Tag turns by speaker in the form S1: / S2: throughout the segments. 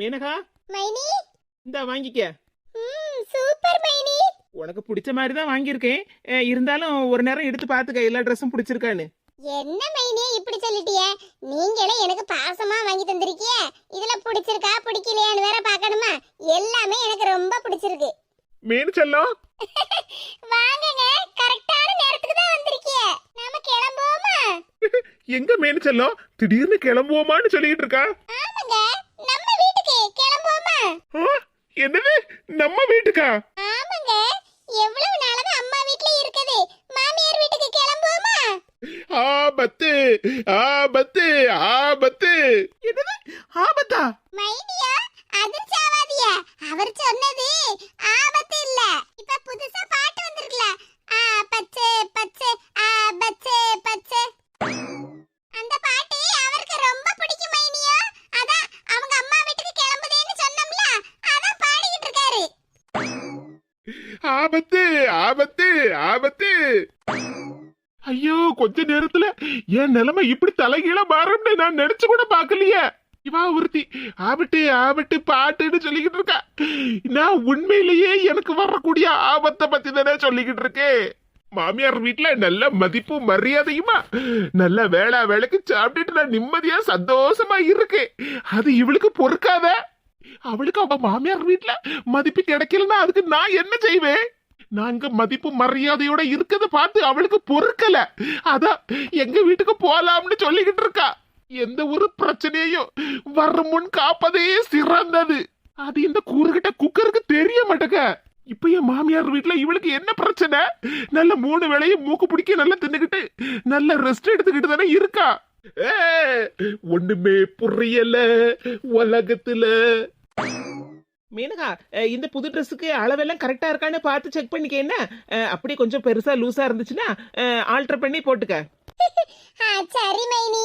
S1: மேனகா?
S2: மைனி?
S1: இந்த வாங்கிக்க.
S2: சூப்பர் மைனி.
S1: உனக்கு பிடிச்ச மாதிரி தான் வாங்கியிருக்கேன் இருந்தாலும் ஒரு நேரம் எடுத்து பார்த்துக்க எல்லா ட்ரெஸ்ஸும் பிடிச்சிருக்கான்னு.
S2: என்ன மைனி இப்படி சொல்லிட்டிய? நீங்களே எனக்கு பாசமா வாங்கி தந்திருக்கிய. இதுல பிடிச்சிருக்கா பிடிக்கலையான்னு வேற பார்க்கணுமா? எல்லாமே எனக்கு ரொம்ப பிடிச்சிருக்கு.
S1: மீன் செல்லம்
S2: வாங்குங்க கரெக்டான நேரத்துக்கு தான் வந்திருக்கிய. நாம கிளம்புவோமா?
S1: எங்க மீன் செல்லம் திடீர்னு கிளம்புவோமான்னு சொல்லிட்டு இருக்கா
S2: ஆமாங்க நம்ம வீட்டுக்கு கிளம்புவோமா
S1: ஆ, என்னது? நம்ம வீட்டுக்கா?
S2: ஆமாங்க. எவ்வளவு நாளாக அம்மா வீட்ல இருக்குது? மாமியார் வீட்டுக்கு கிளம்புவோமா?
S1: ஆபத்து ஆபத்து ஆபத்து என்னது? ஆபத்தா?
S2: மைனியா? ஆபத்து
S1: ஆபத்து ஆபத்து. ஐயோ கொஞ்ச நேரத்துல என் நிலைமை இப்படி தலைகீழ மாறும்னு நான் நினைச்சு கூட பார்க்கலையே. இவா ஒருத்தி ஆபட்டு ஆபட்டு பாட்டுன்னு சொல்லிக்கிட்டு இருக்கா. நான் உண்மையிலேயே எனக்கு வரக்கூடிய ஆபத்தை பத்தி தானே சொல்லிக்கிட்டு இருக்கேன் மாமியார் வீட்டில் நல்ல மதிப்பும் மரியாதையுமா? நல்ல வேளா வேலைக்கு சாப்பிட்டுட்டு நான் நிம்மதியா சந்தோஷமா இருக்கேன் அது இவளுக்கு பொறுக்காத. அவளுக்கு அவ மாமியார் வீட்டுல மதிப்பு கிடைக்கலன்னா அதுக்கு நான் என்ன செய்வேன்? நாங்க மதிப்பு மரியாதையோட இருக்கிறத பார்த்து அவளுக்கு பொறுக்கல. அதான் எங்க வீட்டுக்கு போலாம்னு சொல்லிக்கிட்டு இருக்கா. எந்த ஒரு பிரச்சனையும் வரும் முன் காப்பதே சிறந்தது. அது இந்த கூறுகிட்ட குக்கருக்கு தெரிய மாட்டேங்க. இப்ப என் மாமியார் வீட்டுல இவளுக்கு என்ன பிரச்சனை? நல்ல மூணு வேளையும் மூக்கு பிடிக்க நல்லா தின்னுக்கிட்டு நல்ல ரெஸ்ட் எடுத்துக்கிட்டு தானே இருக்கா? ஒண்ணுமே புரியல உலகத்துல. மீனகா இந்த புது ட்ரெஸ்ஸுக்கு அளவெல்லாம் கரெக்டா இருக்கான்னு பார்த்து செக் பண்ணிக்க என்ன? அஹ் அப்படியே கொஞ்சம் பெருசா லூசா இருந்துச்சுன்னா ஆல்டர் பண்ணி போட்டுக்க.
S2: ஆ, சரி மைனி.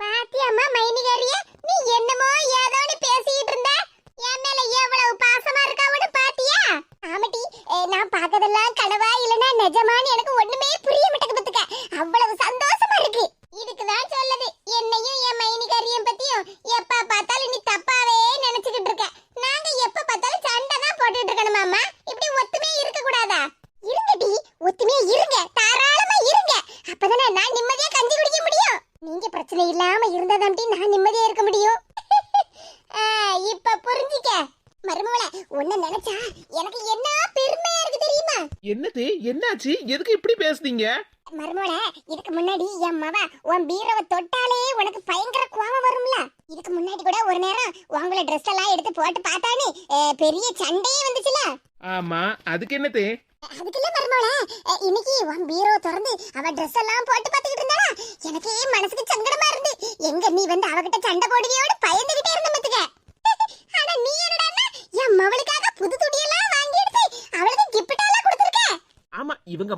S2: பாத்தியாம்மா மைனிகாரிய? நீ என்னமோ ஏதோன்னு பேசிட்டு இருந்த? என் மேல எவ்வளவு பாசமா இருக்காவன்னு பாத்தியா? ஆமாட்டி நான் பார்த்ததெல்லாம் கனவா இல்லனா நிஜமான்னு எனக்கு ஒண்ணுமே புரிய மாட்டேங்குது அவ்வளவு சந்தோஷமா இருக்கு. இதுக்கு சொல்லுது. என்னையும் என் மைனிகாரியம் பத்தியும் எப்ப பார்த்தாலும் நீ தப்பாவே நினைச்சுக்கிட்டு இருக்க. நாங்க எப்ப பார்த்தாலும் சண்டை தான் போட்டுட்டு இருக்கணுமாமா இப்படி ஒத்துமையா இருக்க கூடாதா இருங்கடி ஒத்துமையா இருங்க. தாராளமா இருங்க. அப்பதானே நான் நிம்மதியா கஞ்சி குடிக்க முடியும். நீங்க பிரச்சனை இல்லாம இருந்தாதான்டி நான் நிம்மதியா இருக்க முடியும். ஆ, இப்ப புரிஞ்சிக்க. மருமவள உன்ன நினைச்சா எனக்கு என்ன பெருமையா இருக்கு தெரியுமா?
S1: என்னது? என்னாச்சு? எதுக்கு இப்படி பேசுனீங்க?
S2: மருமவள இதுக்கு முன்னாடி என் மவ உன் பீரவை தொட்டாலே உனக்கு பயங்கர கோவம் வரும்ல. இதுக்கு முன்னாடி கூட ஒரு நேரம் உங்கள ட்ரெஸ் எல்லாம் எடுத்து போட்டு பார்த்தானே பெரிய சண்டையே வந்துச்சுல.
S1: ஆமா அதுக்கு என்னது?
S2: மருமவள அஹ், இன்னைக்கு உன் பீரோ திறந்து அவ ட்ரெஸ் எல்லாம் போட்டு பார்த்துக்கிட்டு இருந்தாளா? எனக்கே மனசுக்கு சங்கடமா இருந்து. எங்க நீ வந்து அவகிட்ட சண்டை போடுவியோடு பயந்துகிட்டே இருந்த மத்துக்க ஆனா நீ என்னடான்னா என் மவளுக்காக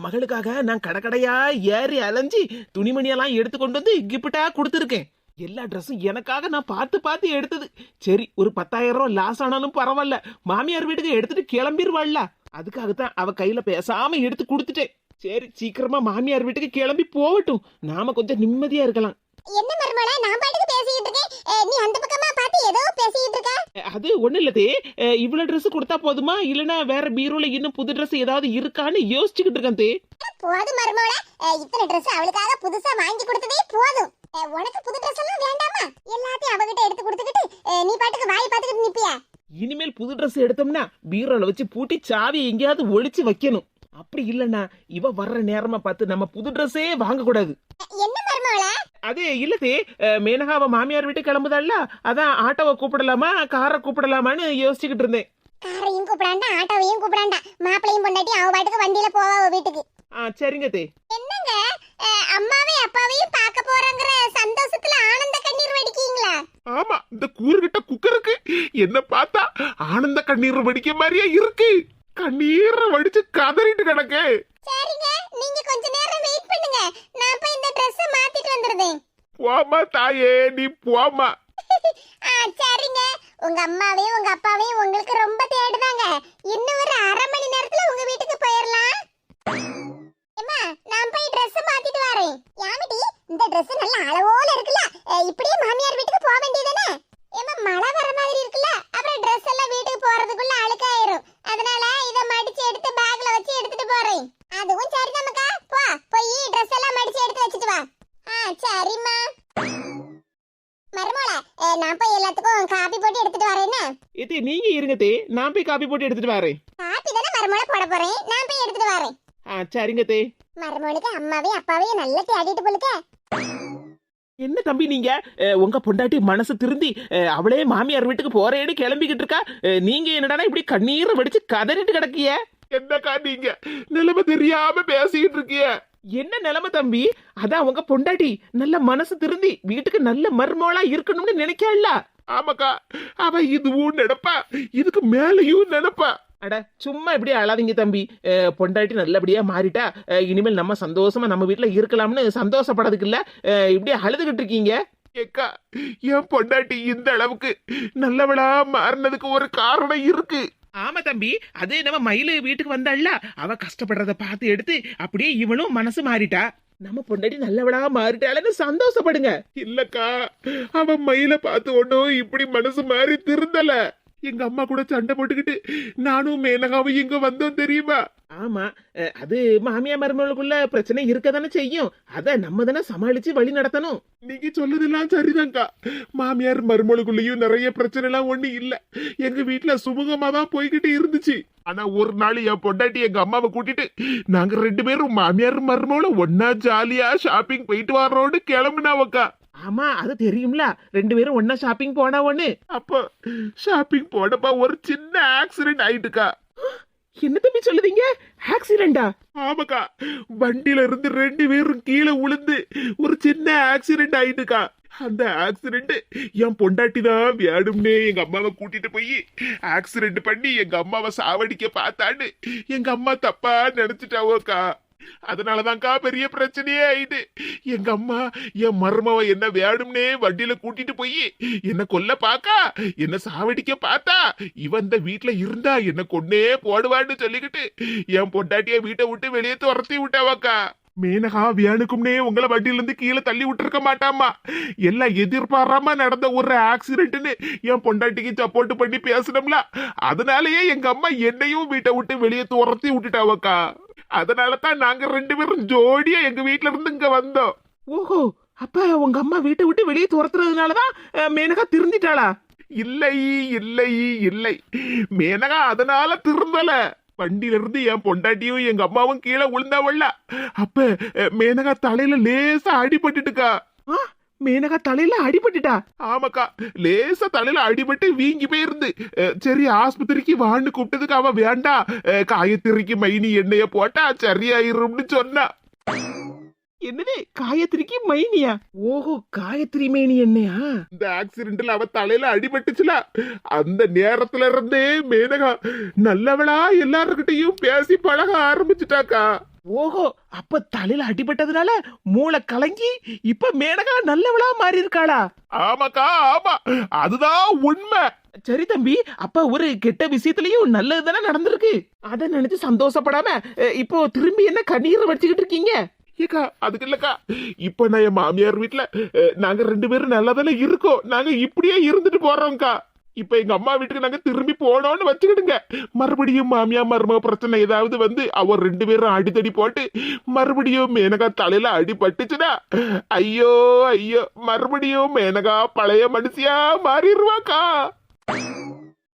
S1: மகளுக்காக நான் கடக்கடையா ஏறி அலைஞ்சி துணிமணியெல்லாம் எடுத்து கொண்டு வந்து கிஃப்டா கொடுத்துருக்கேன். எல்லா ட்ரெஸ்ஸும் எனக்காக நான் பார்த்து பார்த்து எடுத்தது. சரி ஒரு பத்தாயிரம் ரூபா லாஸ் ஆனாலும் பரவாயில்ல. மாமியார் வீட்டுக்கு எடுத்துட்டு கிளம்பிடுவாள்ல அதுக்காகத்தான் அவ கையில பேசாம எடுத்து கொடுத்துட்டேன். சரி சீக்கிரமா மாமியார் வீட்டுக்கு கிளம்பி போகட்டும். நாம கொஞ்சம் நிம்மதியா இருக்கலாம்.
S2: என்ன மருமகள? நான் பாட்டுக்கு பேசிக்கிட்டு இருக்கேன். நீ அந்த பக்கமா பார்த்து ஏதோ பேசிக்கிட்டு இருக்க.
S1: அது ஒண்ணு இல்லதே இவ்வளவு Dress கொடுத்தா போதுமா? இல்லனா வேற பீரோல இன்னும் புது Dress ஏதாவது இருக்கான்னு யோசிச்சுக்கிட்டு இருக்கேன் தே.
S2: போதும் மருமகள. இத்தனை Dress அவளுக்காக புதுசா வாங்கி கொடுத்ததே போதும். உனக்கு புது Dress எல்லாம் வேண்டாமா? எல்லாத்தையும் அவகிட்ட எடுத்து கொடுத்துக்கிட்டு நீ பாட்டுக்கு வாய் பார்த்துக்கிட்டு நிப்பியா?
S1: இனிமேல் புது Dress எடுத்தோம்னா பீரோல வச்சு பூட்டி சாவியை எங்கேயாவது ஒளிச்சு வைக்கணும். அப்படி இல்லனா இவ வர்ற நேரமா பார்த்து நம்ம புது ட்ரெஸ்ஸே வாங்க கூடாது
S2: என்ன
S1: அது இல்லதே அஹ், மேனகா அவ மாமியார் வீட்டுக்கு கிளம்புதாள்ல அதான் ஆட்டோவை கூப்பிடலாமா காரை கூப்பிடலாமான்னு யோசிச்சுக்கிட்டு இருந்தேன்.
S2: காரையும் கூப்பிடாண்டா ஆட்டோவையும் கூப்பிடாண்டா. மாப்பிளையும் பொண்டாட்டி அவ பாட்டுக்கு வண்டியில போவா வீட்டுக்கு.
S1: ஆ சரிங்க தே.
S2: என்னங்க? அஹ், அம்மாவையும் அப்பாவையும் பார்க்க போறங்கிற சந்தோஷத்துல ஆனந்த கண்ணீர் வடிக்கீங்களா?
S1: ஆமா இந்த கூறுகிட்ட குக்கருக்கு என்ன பார்த்தா ஆனந்த கண்ணீர் வடிக்க மாதிரியே இருக்கு. கண்ணீரை வடிச்சு கதறிட்டு கிடக்கு
S2: சரிங்க நீங்க கொஞ்ச நேரம் வெயிட்
S1: போமா தாயே நீ போமா
S2: சரிங்க. உங்க அம்மாவையும் உங்க அப்பாவையும் உங்களுக்கு ரொம்ப தேடுதாங்க. இன்னும் ஒரு அரை மணி நேரத்துல உங்க வீட்டுக்கு போயிடலாம் அம்மா நான் போய் Dress மாத்திட்டு வரேன். யாமிட்டி இந்த Dress நல்ல அளவோல இருக்குல்ல. இப்படியே மாமியார் வீட்டுக்கு போக வேண்டியதுதானே? ஏமா மழை வர மாதிரி இருக்குல்ல.
S3: அப்புறம் ட்ரெஸ் எல்லாம் வீட்டுக்கு
S2: போறதுக்குள்ள அழுக்காயிரும். அதனால இத மடிச்சு எடுத்து பேக்ல வச்சு எடுத்துட்டு போறேன். அதுவும் சரிதாமக்கா போ போய் ட்ரெஸ் எல்லாம் மடிச்சு எடுத்து வச்சிட்டு வா. சரிம்மா. மருமோள
S3: நான் போய் எல்லாத்துக்கும் காபி போட்டு எடுத்துட்டு வரேன்னா. நீங்க இருங்க தே. நான் போட்டு எடுத்துட்டு வரேன்.
S2: காபி தானே மருமோள போட போறேன். நான் போய்
S3: சரிங்க தே.
S2: மருமோளுக்கு அம்மாவையும் அப்பாவையும் நல்லா தேடிட்டு போலுக்க.
S3: என்ன தம்பி நீங்க? உங்க பொண்டாட்டி மனசு திருந்தி அவளே மாமியார் வீட்டுக்கு போறேன்னு கிளம்பிக்கிட்டு இருக்கா? நீங்க என்னடா இப்படி கண்ணீரை வெடிச்சு கதறிட்டு கிடக்கிய
S1: என்னக்கா நீங்க? நிலைமை தெரியாம பேசிக்கிட்டு இருக்கிய
S3: என்ன நிலைமை தம்பி? அதான் உங்க பொண்டாட்டி நல்ல மனசு திருந்தி வீட்டுக்கு நல்ல மருமகளா இருக்கணும்னு நினைக்கல
S1: ஆமாக்கா அவ இதுவும் நினைப்பா இதுக்கு மேலையும் நினைப்பா.
S3: அட சும்மா இப்படி அழாதீங்க தம்பி. பொண்டாட்டி நல்லபடியா மாறிட்டா இனிமேல் நம்ம சந்தோஷமா நம்ம வீட்டுல இருக்கலாம்னு சந்தோஷப்படறதுக்கு இல்ல. இப்படி அழுதுகிட்டு இருக்கீங்க.
S1: ஏக்கா என் பொண்டாட்டி இந்த அளவுக்கு நல்லவளா மாறினதுக்கு ஒரு காரணம் இருக்கு.
S3: ஆமா தம்பி அது நம்ம மயிலு வீட்டுக்கு வந்தாள்ல அவ கஷ்டப்படுறத பார்த்து எடுத்து அப்படியே இவளும் மனசு மாறிட்டா. நம்ம பொண்டாட்டி நல்லவளா மாறிட்டாளன்னு சந்தோஷப்படுங்க.
S1: இல்லக்கா அவன் மயில பார்த்து ஒன்னும் இப்படி மனசு மாறி திருந்தல. எங்க அம்மா கூட சண்டை போட்டுக்கிட்டு நானும் மேனகாவும் இங்க வந்தோம் தெரியுமா?
S3: ஆமா அது மாமியா மருமகளுக்குள்ள பிரச்சனை இருக்க தானே செய்யும். அத நம்ம தானே சமாளிச்சு வழி நடத்தணும்.
S1: நீங்க சொல்லதெல்லாம் சரிதான்க்கா. மாமியார் மருமகளுக்குள்ளேயும் நிறைய பிரச்சனை எல்லாம் ஒண்ணு இல்ல. எங்க வீட்டுல சுமூகமா தான் போய்கிட்டு இருந்துச்சு. ஆனா ஒரு நாள் என் பொண்டாட்டி எங்க அம்மாவை கூட்டிட்டு நாங்க ரெண்டு பேரும் மாமியார் மருமகளும் ஒன்னா ஜாலியா ஷாப்பிங் போயிட்டு வர்றோம்னு கிளம்புனாவக்கா.
S3: ஆமா அது தெரியும்ல. ரெண்டு பேரும் ஒன்னா ஷாப்பிங் போனா ஒண்ணு.
S1: அப்ப ஷாப்பிங் போனப்ப ஒரு சின்ன ஆக்சிடென்ட் ஆயிட்டுக்கா.
S3: என்ன தம்பி சொல்லுதீங்க? ஆக்சிடென்டா
S1: ஆமாக்கா வண்டியில இருந்து ரெண்டு பேரும் கீழே விழுந்து ஒரு சின்ன ஆக்சிடென்ட் ஆயிட்டுக்கா. அந்த ஆக்சிடென்ட் என் பொண்டாட்டி தான் வேணும்னே எங்க அம்மாவை கூட்டிட்டு போய் ஆக்சிடென்ட் பண்ணி எங்க அம்மாவை சாவடிக்க பார்த்தான்னு எங்க அம்மா தப்பா நினைச்சிட்டாவோக்கா. அதனாலதான்க்கா பெரிய பிரச்சனையே ஆயிட்டு. எங்க அம்மா என் மருமவ என்ன வேணும்னே வண்டியில கூட்டிட்டு போய் என்ன கொல்ல பாக்கா என்ன சாவடிக்க பார்த்தா இவன் இந்த வீட்டுல இருந்தா என்ன கொன்னே போடுவான்னு சொல்லிக்கிட்டு என் பொண்டாட்டிய வீட்டை விட்டு வெளியே துரத்தி விட்டாவாக்கா. மேனகா வியானுக்கும்னே உங்களை வண்டியில இருந்து கீழே தள்ளி விட்டுருக்க மாட்டாமா எல்லாம் எதிர்பாராம நடந்த ஒரு ஆக்சிடென்ட்னு என் பொண்டாட்டிக்கு சப்போர்ட் பண்ணி பேசணும்ல அதனாலயே எங்க அம்மா என்னையும் வீட்டை விட்டு வெளியே துரத்தி விட்டுட்டாவக்கா. அதனால தான் நாங்க ரெண்டு பேரும் ஜோடியா எங்க வீட்ல இருந்து இங்க வந்தோம்.
S3: ஓஹோ அப்ப உங்க அம்மா வீட்டை விட்டு வெளியே துரத்துறதுனாலதான் மேனகா திருந்திட்டாளா
S1: இல்லை இல்லை இல்லை. மேனகா அதனால திருந்தல வண்டியில இருந்து என் பொண்டாட்டியும் எங்க அம்மாவும் கீழே விழுந்தாவல்ல அப்ப மேனகா தலையில லேசா அடிபட்டுட்டுக்கா.
S3: மேனகா தலையில அடிபட்டுட்டா?
S1: ஆமாக்கா லேசா தலையில அடிபட்டு வீங்கி போயிருந்து. சரி ஆஸ்பத்திரிக்கு வான்னு கூப்பிட்டதுக்கு அவ வேண்டாம் அஹ், காயத்திரிக்கு மைனி எண்ணெய போட்டா சரியாயிரும்னு சொன்னா.
S3: என்னது காயத்ரிக்கு மைனியா? ஓஹோ காயத்ரி மேனி என்னையா
S1: இந்த ஆக்சிடென்ட்ல அவ தலையில அடிபட்டுச்சுல. அந்த நேரத்துல இருந்தே மேனகா நல்லவளா எல்லாருக்கிட்டையும் பேசி பழக ஆரம்பிச்சுட்டாக்கா.
S3: ஓஹோ அப்ப தலையில அடிபட்டதுனால மூளை கலங்கி இப்ப மேனகா நல்லவளா மாறி இருக்காளா
S1: ஆமாக்கா ஆமா. அதுதான் உண்மை.
S3: சரி தம்பி அப்ப ஒரு கெட்ட விஷயத்துலயும் நல்லது தானே நடந்திருக்கு? அத நினைச்சு சந்தோஷப்படாம இப்போ திரும்பி என்ன கண்ணீரை வச்சுக்கிட்டு இருக்கீங்க?
S1: ஏக்கா அதுக்கு இல்லக்கா. இப்ப நான் என் மாமியார் வீட்டுல நாங்க ரெண்டு பேரும் நல்லா தானே இருக்கோம். நாங்க இப்படியே இருந்துட்டு போறோம்க்கா. இப்ப எங்க அம்மா வீட்டுக்கு நாங்க திரும்பி போனோம்னு வச்சுக்கிடுங்க மறுபடியும் மாமியா மருமக பிரச்சனை ஏதாவது வந்து அவர் ரெண்டு பேரும் அடித்தடி போட்டு மறுபடியும் மேனகா தலையில அடிபட்டுச்சுடா ஐயோ ஐயோ மறுபடியும் மேனகா பழைய மனுஷியா மாறிடுவாக்கா?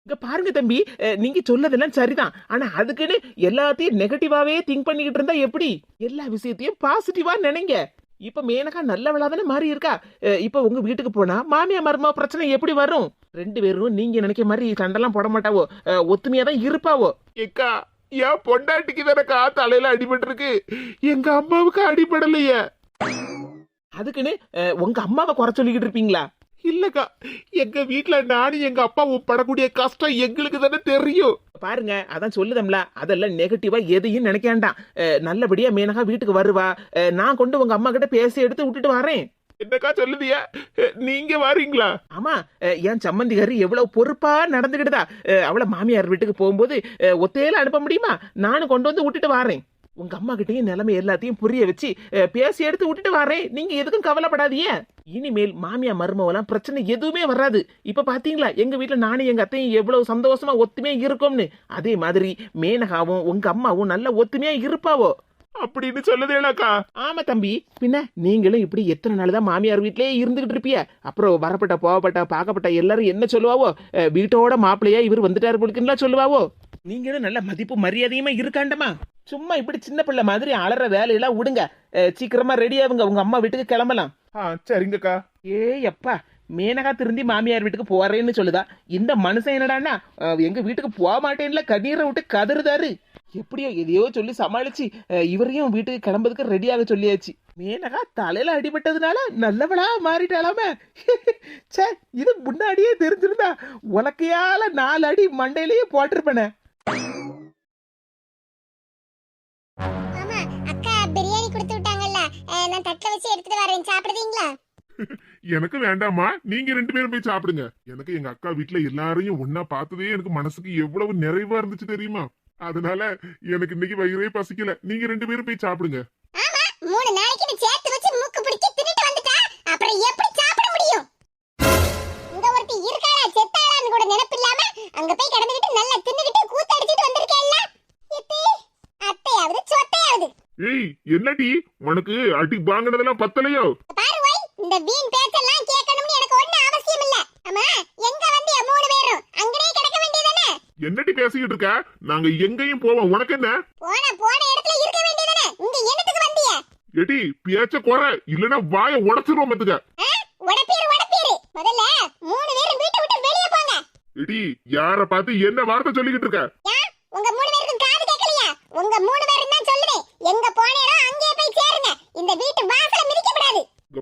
S3: இங்க பாருங்க தம்பி நீங்க சொல்லதெல்லாம் சரிதான். ஆனா அதுக்குன்னு எல்லாத்தையும் நெகட்டிவாவே திங்க் பண்ணிக்கிட்டு இருந்தா எப்படி? எல்லா விஷயத்தையும் பாசிட்டிவா நினைங்க. இப்ப மேனகா நல்லவளா தானே மாறி இருக்கா? இப்ப உங்க வீட்டுக்கு போனா மாமியா மருமா பிரச்சனை எப்படி வரும்? ரெண்டு பேரும் நீங்க நினைக்க மாதிரி சண்டெல்லாம் போட மாட்டாவோ? அஹ், ஒத்துமையா தான் இருப்பாவோ?
S1: ஏக்கா என் பொண்டாட்டிக்கு தானக்கா தலையில அடிபட்டிருக்கு. எங்க அம்மாவுக்கு அடிபடலையே.
S3: அதுக்குன்னு அஹ், உங்க அம்மாவை குறை சொல்லிக்கிட்டு இருப்பீங்களா?
S1: இல்லக்கா எங்க வீட்ல நானும் எங்க அப்பாவும் படக்கூடிய கஷ்டம் எங்களுக்கு தானே தெரியும்.
S3: பாருங்க அதான் சொல்லுதம்ல அதெல்லாம் நெகட்டிவா எதையும் நினைக்க வேண்டாம். நல்லபடியா மேனகா வீட்டுக்கு வருவா. நான் கொண்டு உங்க அம்மா கிட்ட பேசி எடுத்து விட்டுட்டு வரேன்.
S1: என்னக்கா சொல்லுதியா? நீங்க வாரீங்களா?
S3: ஆமா என் சம்மந்திகாரி எவ்வளவு பொறுப்பா நடந்துக்கிட்டுதா அஹ், அவளை மாமியார் வீட்டுக்கு போகும்போது ஒத்தையில அனுப்ப முடியுமா? நானும் கொண்டு வந்து விட்டுட்டு வரேன். உங்க அம்மா கிட்டயும் நிலைமை எல்லாத்தையும் புரிய வச்சு பேசி எடுத்து விட்டுட்டு வரேன். நீங்க எதுக்கும் கவலைப்படாதீங்க. இனிமேல் மாமியா மருமவெல்லாம் பிரச்சனை எதுவுமே வராது. இப்ப பாத்தீங்களா? எங்க வீட்டுல நானும் எங்க அத்தையும் எவ்வளவு சந்தோஷமா ஒத்துமையா இருக்கோம்னு. அதே மாதிரி மேனகாவும் உங்க அம்மாவும் நல்ல ஒத்துமையா இருப்பாவோ?
S1: அப்படின்னு சொல்லுதேனாக்கா
S3: ஆமா தம்பி. பின்ன நீங்களும் இப்படி எத்தனை நாள் தான் மாமியார் வீட்லயே இருந்துகிட்டு இருப்பிய? அப்புறம் வரப்பட்ட போகப்பட்ட பார்க்கப்பட்ட எல்லாரும் என்ன சொல்லுவாவோ? வீட்டோட மாப்பிள்ளையா இவர் வந்துட்டாரு போலுக்குன்னா சொல்லுவாவோ? நீங்களும் நல்ல மதிப்பு மரியாதையுமா இருக்காண்டமா சும்மா இப்படி சின்ன பிள்ளை மாதிரி அலற வேலையெல்லாம் விடுங்க. சீக்கிரமா ரெடி ஆகுங்க. உங்க அம்மா வீட்டுக்கு கிளம்பலாம்.
S1: ஆ சரிங்கக்கா.
S3: ஏய் அப்பா மேனகா திருந்தி மாமியார் வீட்டுக்கு போறேன்னு சொல்லுதா. இந்த மனுஷன் என்னடான்னா அஹ், எங்க வீட்டுக்கு போக மாட்டேன்ல. கண்ணீரை விட்டு கதறுதாரு. எப்படியோ எதையோ சொல்லி சமாளிச்சு அஹ், இவரையும் வீட்டுக்கு கிளம்புறதுக்கு ரெடியாக சொல்லியாச்சு. மேனகா தலையில அடிபட்டதுனால நல்லவளா மாறிட்டாலாமே ச்சே இது முன்னாடியே தெரிஞ்சிருந்தா உலக்கையால நாலு அடி மண்டையிலேயே போட்டிருப்பேனே.
S2: நான் தட்டில் வச்சு எடுத்துட்டு வரேன். சாப்பிடுறீங்களா
S1: எனக்கு வேண்டாமா நீங்க ரெண்டு பேரும் போய் சாப்பிடுங்க. எனக்கு எங்க அக்கா வீட்ல எல்லாரையும் ஒன்னா பார்த்ததே எனக்கு மனசுக்கு எவ்வளவு நிறைவா இருந்துச்சு தெரியுமா? அதனால எனக்கு இன்னைக்கு வயிறே பசிக்கல. நீங்க ரெண்டு பேரும் போய் சாப்பிடுங்க.
S2: மூணு நாளைக்கு நீ சேர்த்து வச்சு மூக்கு பிடிச்சி தின்னுட்டு வந்துட்டா. அப்புறம் எப்படி சாப்பிட முடியும்? இங்க ஒருத்தி இருக்காளா செத்தாளான்னு கூட நினைப்பு இல்லாம அங்க போய் கடந்துகிட்டு நல்லா தின்னுகிட்டு வந்திருக்கேல்ல
S1: ஏய் என்னடி? உனக்கு அடி வாங்கினதெல்லாம் பத்தலையோ?
S2: பாரு வை இந்த வீண் பேச்செல்லாம் கேட்கணும்னு எனக்கு ஒண்ணு அவசியம் இல்ல. ஆமா எங்க வந்திய மூணு பேரும்? அங்கனே கிடக்க வேண்டியதானே?
S1: என்னடி பேசிக்கிட்டு இருக்க? நாங்க எங்கேயும் போவோம். உனக்கு என்ன?
S2: போன போன இடத்துல இருக்க வேண்டியதானே? இங்க என்னத்துக்கு வந்திய?
S1: எடி பேச்ச குறை. இல்லனா வாய உடச்சிருவோம் பத்துக்க.
S2: உடப்பீரு உடப்பீரு. முதல்ல மூணு பேரும் வீட்டை விட்டு வெளியே போங்க.
S1: எடி யார பார்த்து என்ன வார்த்தை சொல்லிக்கிட்டு இருக்க?
S2: உங்க மூணு பேருக்கும் காது கேட்கலையா? உங்க மூணு பேரும் தான் சொல்லுவேன் எங்க போனேனோ அங்கேயே போய் சேருங்க இந்த வீட்டு வாசல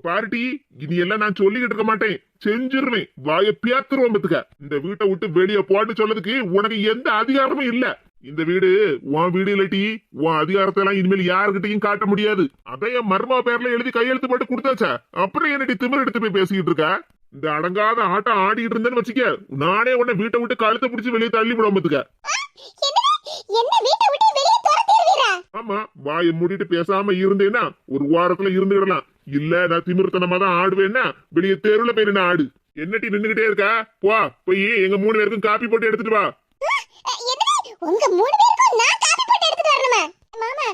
S1: பார்ட்டி இது எல்லாம் நான் சொல்லிக்கிட்டு இருக்க மாட்டேன். செஞ்சிருவேன். வாய பியாத்துருவோம் பத்துக்க. இந்த வீட்டை விட்டு வெளியே போட்டு சொல்றதுக்கு உனக்கு எந்த அதிகாரமும் இல்ல. இந்த வீடு உன் வீடு இல்லட்டி உன் அதிகாரத்தை எல்லாம் இனிமேல் யாருக்கிட்டையும் காட்ட முடியாது. அதைய மர்மா பேர்ல எழுதி கையெழுத்து போட்டு கொடுத்தாச்சா. அப்புறம் என்னடி திமிர் எடுத்து போய் பேசிக்கிட்டு இருக்க? இந்த அடங்காத ஆட்டம் ஆடிட்டு இருந்தேன்னு வச்சுக்க. நானே உன்னை வீட்டை விட்டு கழுத்தை பிடிச்சி வெளியே தள்ளி விட பத்துக்க ஆமா வாயை மூடிட்டு பேசாம இருந்தேன்னா ஒரு வாரத்துல இருந்துக்கிடலாம் இல்ல நான் திமிர்த்தனமா தான் ஆடுவேன்னா வெளியே தெருவுல போய் ஆடு. என்னட்டி நின்னுகிட்டே இருக்கா? போ போய் எங்க மூணு பேருக்கும் காப்பி போட்டு எடுத்துட்டு வா.
S2: உங்க மூணு பேருக்கும் நான் காப்பி போட்டு எடுத்துட்டு வரணுமா? மாமா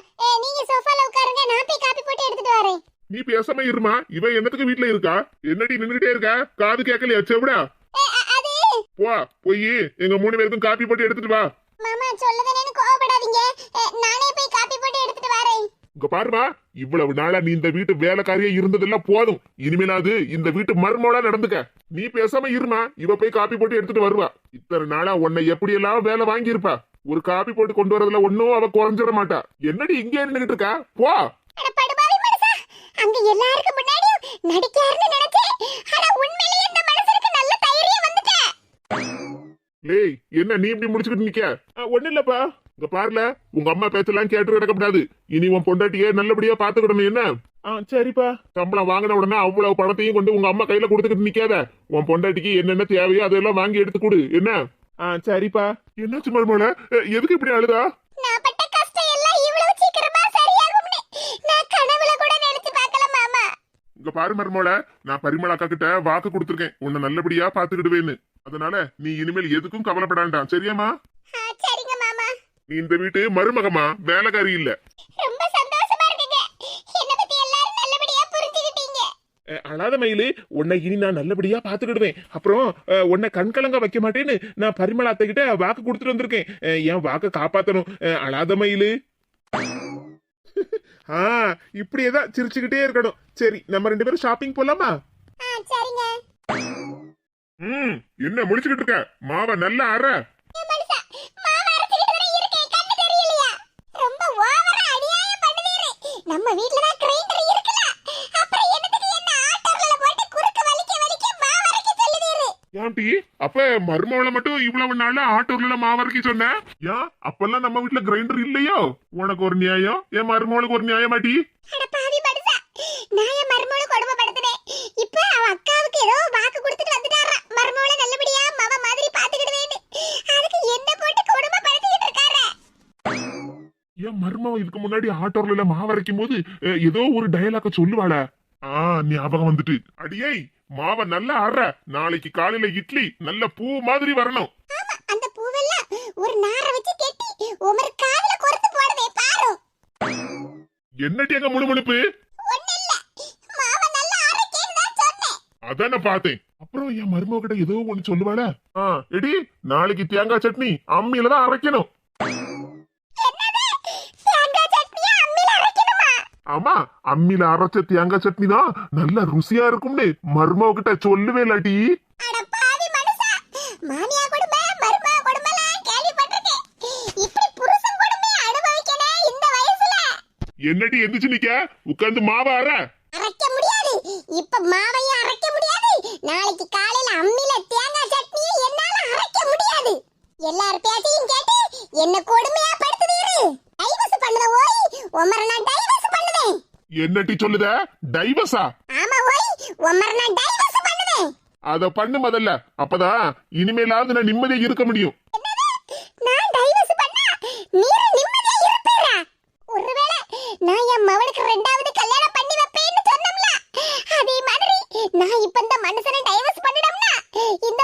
S2: நீங்க சோஃபால உட்காருங்க நான் போய் காப்பி போட்டு எடுத்துட்டு வரேன்.
S1: நீ பேசாம இருமா இவ என்னத்துக்கு வீட்ல இருக்கா? என்னட்டி நின்னுகிட்டே இருக்கா? காது கேட்கலையா செவிடா? போ போய் எங்க மூணு பேருக்கும் காப்பி போட்டு எடுத்துட்டு வா.
S2: மாமா சொல்லதானேன்னு கோவப்படாதீங்க அஹ், நானே போய் காப்பி போட்டு எடுத்துட்டு வரேன்.
S1: இங்க பாருமா இவ்வளவு நாளா நீ இந்த வீட்டு வேலைக்காரியா இருந்ததெல்லாம் போதும். இனிமேலாவது இந்த வீட்டு மர்மோளா நடந்துக்க. நீ பேசாம இருமா இவ போய் காப்பி போட்டு எடுத்துட்டு வருவா. இத்தனை நாளா உன்னை எப்படி எல்லாம் வேலை வாங்கியிருப்பா. ஒரு காப்பி போட்டு கொண்டு வரதுல ஒன்னும் அவ குறைஞ்சிட மாட்டா. என்னடி இங்கே இருந்துகிட்டு இருக்கா? போ.
S2: அங்க எல்லாருக்கும் முன்னாடியும் நடிக்காருன்னு நினைச்சேன். ஆனா உண்மையிலேயே இந்த மனுஷனுக்கு நல்ல தைரியம் வந்துட்டே
S1: லேய் என்ன நீ இப்படி முடிச்சுக்கிட்டு நிக்க? ஒண்ணு இல்லப்பா. இங்க பாருல உங்க அம்மா பேச்செல்லாம் கேட்டு கிடக்கப்படாது இனி உன் பொண்டாட்டியே நல்லபடியா பாத்துக்கிடணும் என்ன? ஆ சரிப்பா. சம்பளம் வாங்கின உடனே அவ்வளவு பணத்தையும் கொண்டு உங்க அம்மா கையில கொடுத்துக்கிட்டு நிக்காத. உன் பொண்டாட்டிக்கு என்னென்ன தேவையோ அதெல்லாம் வாங்கி எடுத்து கொடு என்ன? ஆ சரிப்பா. என்னாச்சு மருமோல எதுக்கு இப்படி அழுதா?
S2: நான் பட்ட கஷ்டம் எல்லாம் இவ்வளவு சீக்கிரமா சரியாகும்னு. நான் கனவுல கூட நினைச்சு பார்க்கல மாமா.
S1: இங்க பாரு மருமோல நான் பரிமள அக்கா கிட்ட வாக்கு கொடுத்துருக்கேன். உன்னை நல்லபடியா பாத்துக்கிடுவேன்னு அதனால நீ இனிமேல் எதுக்கும் கவலைப்படாண்டாம். சரியாமா நீ இந்த வீட்டு மருமகமா? வேலைக்காரி இல்ல.
S2: ரொம்ப சந்தோஷமா இருக்குங்க. என்ன பத்தி எல்லாரும் நல்லபடியா புரிஞ்சுக்கிட்டீங்க.
S1: அஹ், அழாத மயிலு உன்னை இனி நான் நல்லபடியா பாத்துக்கிடுவேன் அப்புறம் உன்னை கண்கலங்க வைக்க மாட்டேன்னு நான் பரிமள அத்தை கிட்ட வாக்கு கொடுத்துட்டு வந்திருக்கேன். என் வாக்க காப்பாத்தணும். அழாத மயிலு. ஆ இப்படியேதான் சிரிச்சுக்கிட்டே இருக்கணும். சரி நம்ம ரெண்டு பேரும் ஷாப்பிங் போலாமா? ம் என்ன முடிச்சுக்கிட்டு இருக்க? மாவை நல்லா அற
S2: ஏன் மனுஷா மாவு அரைச்சுக்கிட்டு தானே இருக்கேன் கண்ணு தெரியலையா ரொம்ப ஓவரா அநியாயம் பண்ணுதீரு நம்ம வீட்ல தான் கிரைண்டர் இருக்குல்ல. அப்புறம் என்னத்துக்கு என்ன ஆட்டோல போட்டு குறுக்க வலிக்க வலிக்க மாவு அரைக்க சொல்லுதீரு.
S1: ஏன்டி? அப்ப மருமவளை மட்டும் இவ்வளவு நாள் ஆட்டோர்ல மாவரைக்கு சொன்ன? ஏன்? அப்பெல்லாம் நம்ம வீட்ல கிரைண்டர் இல்லையோ? உனக்கு ஒரு நியாயம்? என் மருமவளுக்கு ஒரு நியாயமாட்டி
S2: அட பாவி மனுஷா நான் என் மருமகளை கொடுமைப்படுத்தினேன் இப்ப அவ அக்காவுக்கு ஏதோ வாக்கு கொடுத்துட்டு வந்துட்டாரா
S1: என் மருமவ இதுக்கு முன்னாடி ஆட்டோர்ல மாவரைக்கும் போது ஏதோ ஒரு டயலாக்க சொல்லுவாள. ஆ ஞாபகம் வந்துட்டு. அடியே மாவை நல்லா அற. நாளைக்கு காலையில இட்லி நல்ல பூ மாதிரி வரணும்.
S2: அந்த பூவெல்லாம் ஒரு நாரை வச்சு கெட்டி உமர் காதுல கொறுத்து போடுவே பாரு.
S1: என்னட்டி எங்க முணுமுணுப்பு? அதான் நான் பார்த்தேன். அப்புறம் என் மருமக கிட்ட ஏதோ ஒண்ணு சொல்லுவாள. எடி நாளைக்கு தேங்காய் சட்னி அம்மியில தான் அரைக்கணும். ஆமா அம்மியில அரைச்ச தேங்காய் சட்னி தான் நல்ல ருசியா இருக்கும்னு. மருமக கிட்ட சொல்லுவே இல்லாட்டி. என்னடி எந்திரிச்சு நிக்க? உட்கார்ந்து மாவ அற.
S2: அரைக்க முடியாது. இப்ப மாவையும் அரைக்க முடியாது. நாளைக்கு காலையில அம்மில தேங்காய் சட்னியை என்னால அரைக்க முடியாது. எல்லார் பேச்சையும் கேட்டு என்ன கொடுமையா படுத்துதீரு டைவர்ஸ் பண்ணத ஓய் உமர நான் டைவர்ஸ் பண்ணுவேன்
S1: என்னட்டி சொல்லுத? டைவர்ஸா?
S2: ஆமா ஓய் உமர நான் டைவர்ஸ் பண்ணுவேன்
S1: அத பண்ணு முதல்ல. அப்பதான் இனிமேலாவது நான் நிம்மதியா இருக்க முடியும்.
S2: நான் டைவர்ஸ் பண்ணா நீர் நிம்மதியா இருப்பீரா? ஒருவேளை நான் என் மவனுக்கு ரெண்டாவது கல்யாணம் பண்ணி வைப்பேன்னு சொன்னோம்ல அதே மாதிரி நான் இப்ப இந்த மனுஷனை டைவர்ஸ் பண்ணிடம்னா இந்த